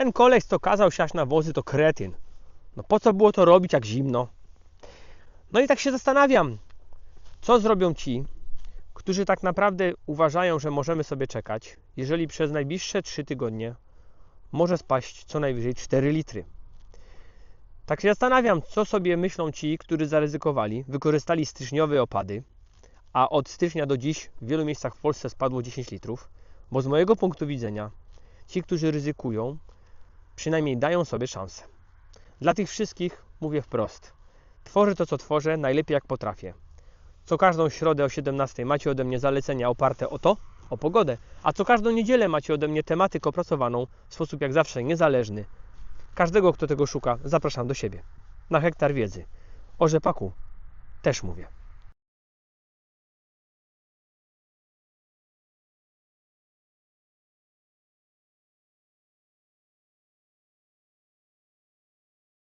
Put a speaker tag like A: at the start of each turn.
A: Ten koleś, co kazał siać na wozy, to kretyn. No po co było to robić, jak zimno? No i tak się zastanawiam, co zrobią ci, którzy tak naprawdę uważają, że możemy sobie czekać, jeżeli przez najbliższe 3 tygodnie może spaść co najwyżej 4 litry. Tak się zastanawiam, co sobie myślą ci, którzy zaryzykowali, wykorzystali styczniowe opady, a od stycznia do dziś w wielu miejscach w Polsce spadło 10 litrów, bo z mojego punktu widzenia ci, którzy ryzykują, przynajmniej dają sobie szansę. Dla tych wszystkich mówię wprost. Tworzę to, co tworzę, najlepiej jak potrafię. Co każdą środę o 17 macie ode mnie zalecenia oparte o to, o pogodę, a co każdą niedzielę macie ode mnie tematykę opracowaną w sposób jak zawsze niezależny. Każdego, kto tego szuka, zapraszam do siebie. Na hektar wiedzy. O rzepaku też mówię.